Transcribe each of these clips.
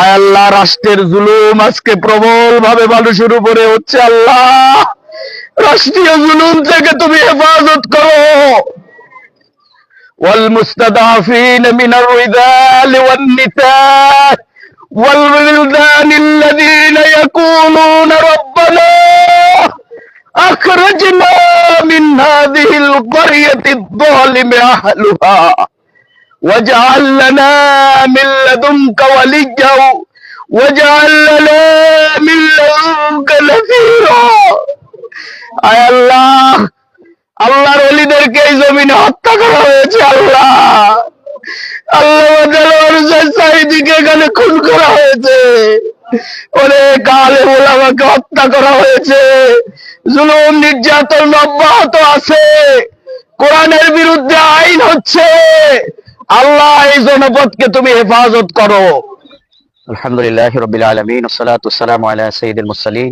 আয় আল্লাহ রাষ্ট্রের জুলুম আজকে প্রবল ভাবে মানুষের উপরে হচ্ছে আল্লাহ রাষ্ট্রীয় জুলুম থেকে তুমি হেফাজত করো والمستضعفين من الرجال والنساء والولدان الذين يقولون ربنا أخرجنا من هذه القرية الظالم أهلها واجعل لنا من لدنك وليا واجعل لنا من لدنك نصيرا আয় আল্লাহ আল্লাহর অলিদেরকে এই জমিনে হত্যা করা হয়েছে আল্লাহ আল্লাহ সাইদিকে এখানে খুন করা হয়েছে অনেক আলে ওলামাকে হত্যা করা হয়েছে জুলুম নির্যাতন অব্যাহত আছে কোরআনের বিরুদ্ধে আইন হচ্ছে আল্লাহ এই জনপদকে তুমি হেফাজত করো। আলহামদুলিল্লাহ রবিল আলমিন ওসালাত ওসালাম আলা সঈদুল মুরসালিন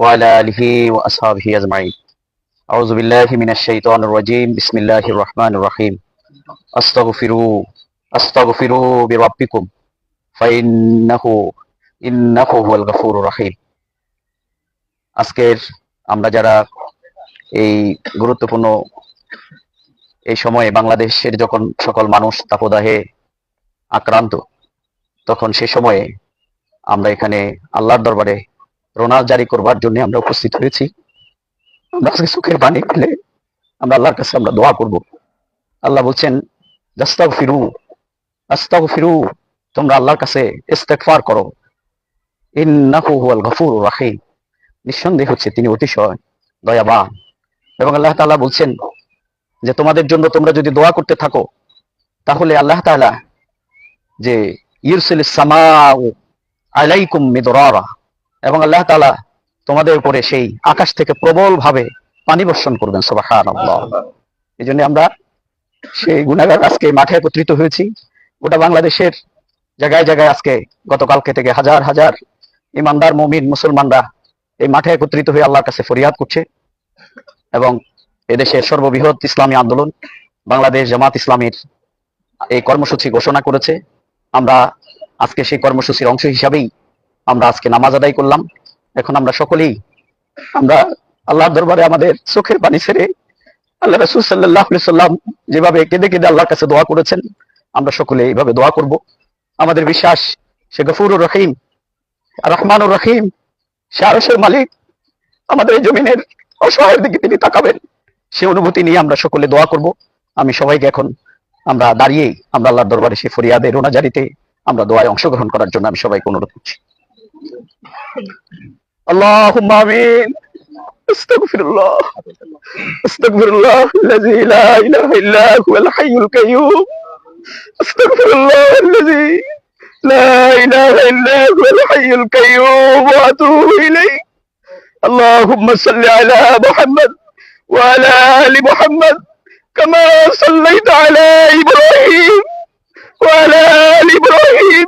ওয়ালা আলিহি ও আসহাবিহি আজমাইন। আউযু বিল্লাহি মিনাশ শাইতানির রাজিম, বিসমিল্লাহির রহমানির রহিম। আস্তাগফিরু আস্তাগফিরু বিরাব্বিকুম ফাইন্নাহু ইন্নাহু হুয়াল গফুরুর রহিম। আজকের আমরা যারা এই গুরুত্বপূর্ণ এই সময়ে বাংলাদেশের যখন সকল মানুষ তাপদাহে আক্রান্ত, তখন সে সময়ে আমরা এখানে আল্লাহর দরবারে রোনা জারি করবার জন্য আমরা উপস্থিত হয়েছি। আমরা সুখের পানি পেলে আমরা আল্লাহর কাছে আমরা দোয়া করব। আল্লাহ বলছেন দাস্তাগ ফিরু আস্তাগ ফিরু তোমরা আল্লাহর কাছে ইস্তেকফার করো। ইন্নাহু হুয়াল গফুরুর রাহিম। নিঃসন্দেহ হচ্ছে তিনি অতিশয় দয়াবান। এবং আল্লাহ তাআলা বলছেন যে তোমাদের জন্য তোমরা যদি দোয়া করতে থাকো, তাহলে আল্লাহ তাআলা যে ইউরসিল সামাউ আলাইকুম মিদরারা, এবং আল্লাহ তাআলা তোমাদের উপরে সেই আকাশ থেকে প্রবল ভাবে পানি বর্ষণ করবেন এই জন্য আমরা সেই গুণাগার আজকে মাঠে একত্রিত হয়েছি। গোটা বাংলাদেশের জায়গায় জায়গায় আজকে গতকালকে থেকে হাজার হাজার ইমানদার, মমিন, মুসলমানরা এই মাঠে একত্রিত হয়ে আল্লাহর কাছে ফরিয়াদ করছে। এবং এদেশের সর্ববৃহৎ ইসলামী আন্দোলন বাংলাদেশ জামাত ইসলামের এই কর্মসূচি ঘোষণা করেছে। আমরা আজকে সেই কর্মসূচির অংশ হিসাবেই আমরা আজকে নামাজ আদায় করলাম। এখন আমরা সকলেই, আমরা আল্লাহর দরবারে আমাদের চোখের পানি ছেড়ে আল্লাহ রসুল সাল্লাহ সাল্লাম যেভাবে কেঁদে কেঁদে আল্লাহর কাছে দোয়া করেছেন, আমরা সকলে এইভাবে দোয়া করব। আমাদের বিশ্বাস, সে গফুরুর রহিম, রহমানুর রহিম সে আরসের মালিক, আমাদের এই জমিনের অসহায়ের দিকে তিনি তাকাবেন। সে অনুভূতি নিয়ে আমরা সকলে দোয়া করব আমি সবাইকে এখন আমরা দাঁড়িয়েই আমরা আল্লাহর দরবারে সে ফরিয়াদে রোনাজারিতে আমরা দোয়ায় অংশগ্রহণ করার জন্য আমি সবাইকে অনুরোধ করছি اللهم امين استغفر الله استغفر الله الذي لا اله الا هو الحي القيوم استغفر الله الذي لا اله الا هو الحي القيوم واتوب اليه اللهم صل على محمد وعلى آل محمد كما صليت على إبراهيم وعلى آل إبراهيم.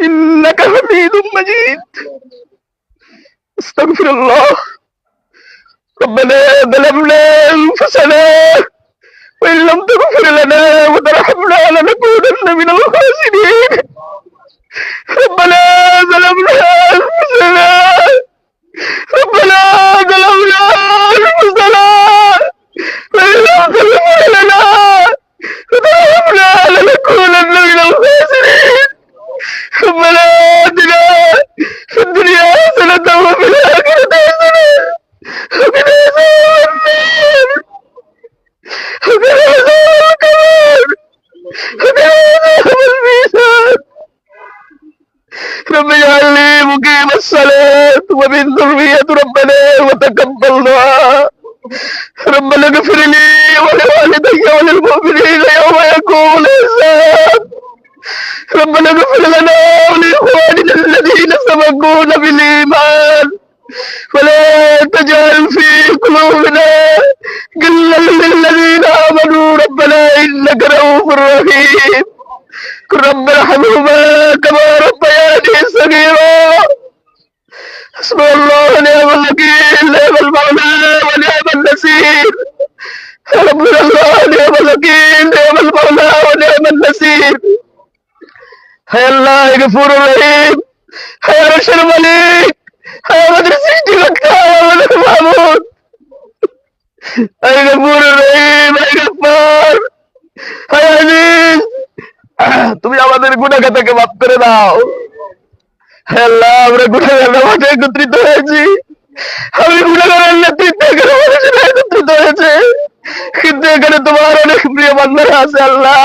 إنك حميد مجيد. استغفر الله. ربنا ظلمنا أنفسنا وإن لم تغفر لنا وترحمنا لنكونن من الخاسرين ربنا ظلمنا انفسنا ربنا ظلمنا انفسنا وان لم تغفر لنا وترحمنا لنكونن من الخاسرين ربنا اتنا في الدنيا حسنة وفي الآخرة حسنة وقنا عذاب النار وقنا عذاب القبر وقنا عذاب الميزان رب اجعلني مقيم الصلاة ذرية ربنا وتقبل دعاء ربنا اغفر لي ولوالدي وللمؤمنين يوم يقوم الحساب ربنا اغفر لنا ولإخواننا الذين سبقونا بالإيمان. ولا تجعل في قلوبنا غلا للذين آمنوا. ربنا إنك رؤوف رحيم. رب ارحمهما كما ربياني صغيرا. حسبي الله ونعم الوكيل نعم المولى ونعم النصير ربنا الله نعم الوكيل نعم المولى ونعم النصير হে আল্লাহ গফুর রহিম হে আরশের মালিক হে আমাদের সৃষ্টিকর্তা হে আমাদের মাবুদ হে গফুর রহিম হে গফার হে আজিজ তুমি আমাদের গুনাহগাতাকে মাফ করে দাও হে আল্লাহ আমরা গুনাহগারের মাঝে একত্রিত হয়েছি। আমি গুনাহগারের নেতৃত্বে এখানে মানুষেরা একত্রিত হয়েছে। কিন্তু এখানে তোমার অনেক প্রিয় বান্দারা আছে, আল্লাহ।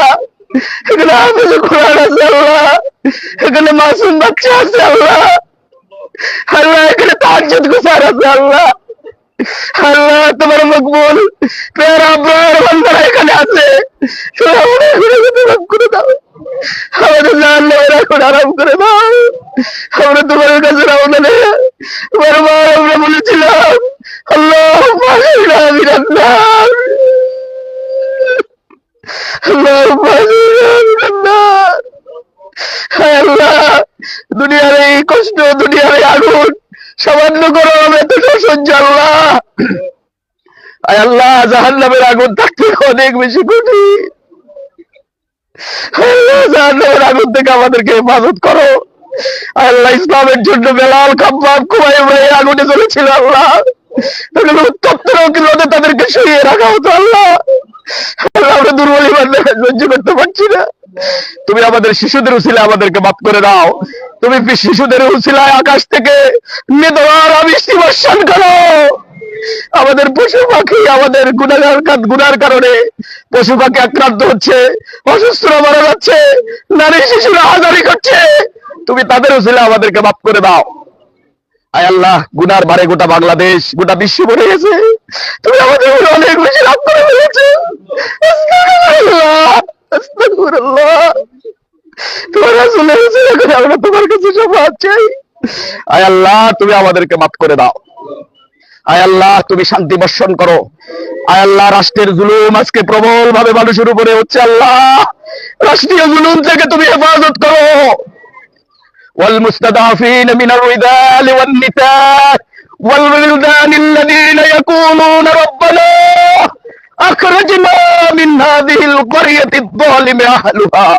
এখানে কোরআন আছে, আল্লাহ। এখানে মাসুম বাচ্চা আছে, আল্লাহ। আল্লাহ, এখানে তাজ্জুদ গুসার আছে, আল্লাহ। আল্লাহ, তোমার মকবুল এখানে আছে। আমাদের করে দাও। আমাদের আরাম করে দাও। আমরা তোমার কাছে রওনা নেই বারবার আমরা বলেছিলাম, আল্লাহ মাহিরা মিনান্নার আল্লাহ মাহিরা মিনান্নার হায় আল্লাহ, দুনিয়ার এই কষ্ট, দুনিয়ার এই আগুন, সামান্য করো আমরা তো সহ্য আল্লাহ। আয় আল্লাহ, জাহান্নামের আগুন থাকতে অনেক বেশি কঠিন জাহান্নামের আগুন থেকে আমাদেরকে হেফাজত করো। আল্লাহ ইসলামের জন্য বেলাল খাব্বাব কুমাই ভাই আগুনে চলেছিল আল্লাহ। তাদেরকে শুয়ে রাখা হতো আল্লাহ। আমরা দুর্বল সহ্য করতে পারছি না। তুমি আমাদের শিশুদের আমাদেরকে করে দাও। তুমি শিশুদের উসিলায় আকাশ থেকে মেদোয়ার বৃষ্টি বর্ষণ করো। আমাদের পশু পাখি, আমাদের গুণাগার গুনার কারণে পশু পাখি আক্রান্ত হচ্ছে অসুস্থরা মারা যাচ্ছে, নারী শিশুরা হাজারি করছে। তুমি তাদের উসিলা আমাদেরকে মাফ করে দাও। আয় আল্লাহ, গুনার বারে গোটা বাংলাদেশ, গোটা বিশ্ব ভরে গেছে। তুমি আমাদের উপরে অনেক বেশি রাগ করে ফেলেছো। তোমার আমরা তোমার কাছে চাই। আয় আল্লাহ, তুমি আমাদেরকে মাফ করে দাও। আয় আল্লাহ, তুমি শান্তি বর্ষণ করো। আয় আল্লাহ, রাষ্ট্রের জুলুম আজকে প্রবল ভাবে মানুষের উপরে হচ্ছে আল্লাহ। রাষ্ট্রীয় জুলুম থেকে তুমি হেফাজত করো। والمستضعفين من الرجال والنساء والولدان الذين يقولون ربنا أخرجنا من هذه القرية الظالم أهلها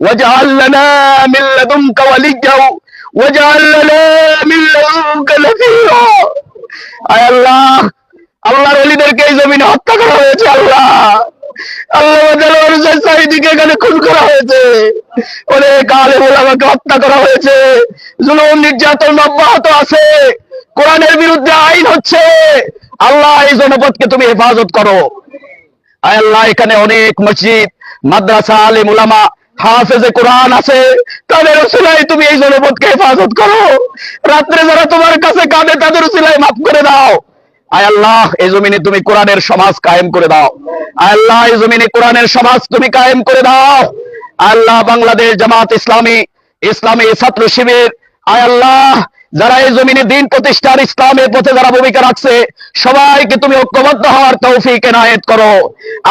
واجعل لنا من لدنك وليا واجعل لنا من لدنك نصيرا আয় আল্লাহ আল্লাহর অলিদেরকে এই জমিনে হত্যা করা হয়েছে আল্লাহ আলে হেফাজত করো। আল্লাহ, এখানে অনেক মসজিদ, মাদ্রাসা, আলিম উলামা হাফেজে কোরআন আছে। তাদের তুমি এই জনপদকে হেফাজত করো। রাত্রে যারা তোমার কাছে কাঁদে, তাদের উসিলাই মাফ করে দাও। আয় আল্লাহ, এই জমিনে তুমি কোরআনের সমাজ কায়েম করে দাও। আয় আল্লাহ, এই জমিনে কোরআনের সমাজ তুমি কায়েম করে দাও। আল্লাহ, বাংলাদেশ জামাত ইসলামী ইসলামী ছাত্র শিবির, আয় আল্লাহ, যারা এই জমিনে দিন প্রতিষ্ঠার ইসলামের পথে যারা ভূমিকা রাখছে, সবাইকে তুমি ঐক্যবদ্ধ হওয়ার তৌফিক এনায়েত করো।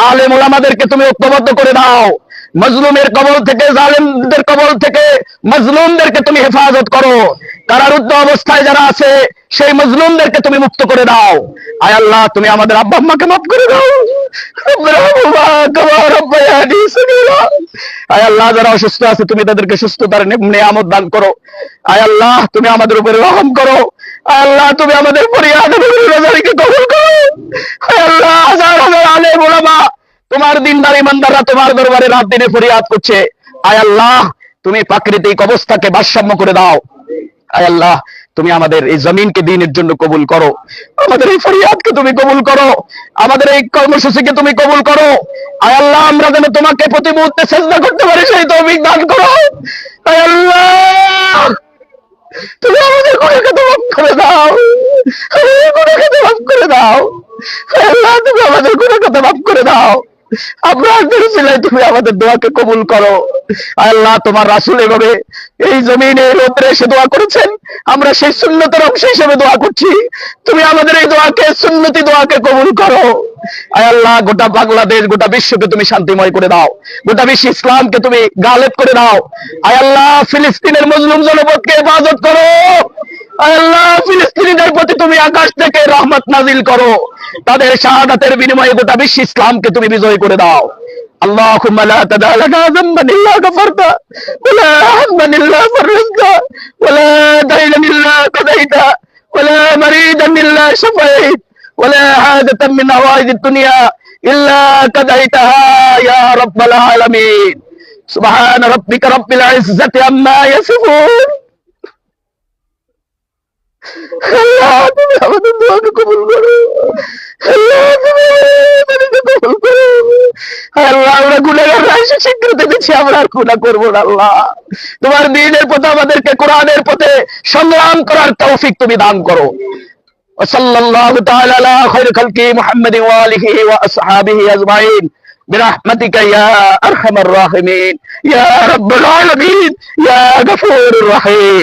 আলেম ওলামাদেরকে তুমি ঐক্যবদ্ধ করে দাও। মজলুমের কবল থেকে, জালেমদের কবল থেকে মজলুমদেরকে তুমি হেফাজত করো। কারারুদ্ধ অবস্থায় যারা আছে, সেই মজলুমদেরকে তুমি মুক্ত করে দাও। আয় আল্লাহ, তুমি আমাদের আব্বা আম্মাকে মাফ করে দাও। আয় আল্লাহ, যারা অসুস্থ আছে, তুমি তাদেরকে সুস্থতার নিয়ামত দান করো। আয় আল্লাহ, তুমি আমাদের উপরে রহম করো। আয় আল্লাহ, তুমি আমাদের রোজারিকে কবুল করো। আয় আল্লাহ, হাজার হাজার আলেম ওলামা তোমার দিনদার ইমানদাররা তোমার দরবারে রাত দিনে ফরিয়াদ করছে। আয় আল্লাহ, তুমি প্রাকৃতিক অবস্থাকে ভারসাম্য করে দাও। আয় আল্লাহ, তুমি আমাদের এই জমিনকে দিনের জন্য কবুল করো। আমাদের এই ফরিয়াদকে তুমি কবুল করো। আমাদের এই কর্মসূচিকে তুমি কবুল করো। আয় আল্লাহ, আমরা যেন তোমাকে প্রতি মুহূর্তে চেষ্টা করতে পারি, সেই তৌফিক দান করো। আয় আল্লাহ, তুমি আমাদের গুণাকে তো মাফ করে দাও। আমাদের গুণাকে তো মাফ করে দাও। আয় আল্লাহ, তুমি আমাদের গুণাকে তো মাফ করে দাও। তুমি আমাদের দোয়াকে কবুল করো। আল্লাহ তোমার রাসুল এভাবে এই জমিনে রোদ্রে এসে দোয়া করেছেন। আমরা সেই অংশ হিসেবে দোয়া করছি। তুমি আমাদের এই দোয়াকে দোয়াকে কবুল করো। আল্লাহ, গোটা বাংলাদেশ, গোটা বিশ্বকে তুমি শান্তিময় করে দাও। গোটা বিশ্ব ইসলামকে তুমি গালেব করে দাও। আয় আল্লাহ, ফিলিস্তিনের মজলুম জনপদকে হেফাজত করো। আল্লাহ ফিলিস্তিনিদের প্রতি তুমি আকাশ থেকে রহমত নাজিল করো তাদের শাহাদাতের বিনিময়ে গোটা বিশ্ব ইসলামকে তুমি বিজয় করে দাও اللهم لا تدع لنا ذنبا الا غفرته ولا هما الا فرجته ولا دينا الا قضيته ولا مريدا الا شفيت ولا حاجة من هوائج الدنيا الا قضيتها يا رب العالمين سبحان ربك رب العزة عما يصفون আল্লাহ তুমি আমাদের দোয়াকে কবুল করো আল্লাহ তুমি আমাদেরকে কবুল করো আল্লাহ আমরা গুণাগার রাশি স্বীকৃতি দিচ্ছি আমরা আর গুণা করবো না আল্লাহ তোমার দিনের পথে আমাদেরকে কোরআনের পথে সংগ্রাম করার তৌফিক তুমি দান করো وصلى الله تعالى على خير خلق محمد وآله وأصحابه أجمعين برحمتك يا أرحم الراحمين يا رب العالمين يا غفور الرحيم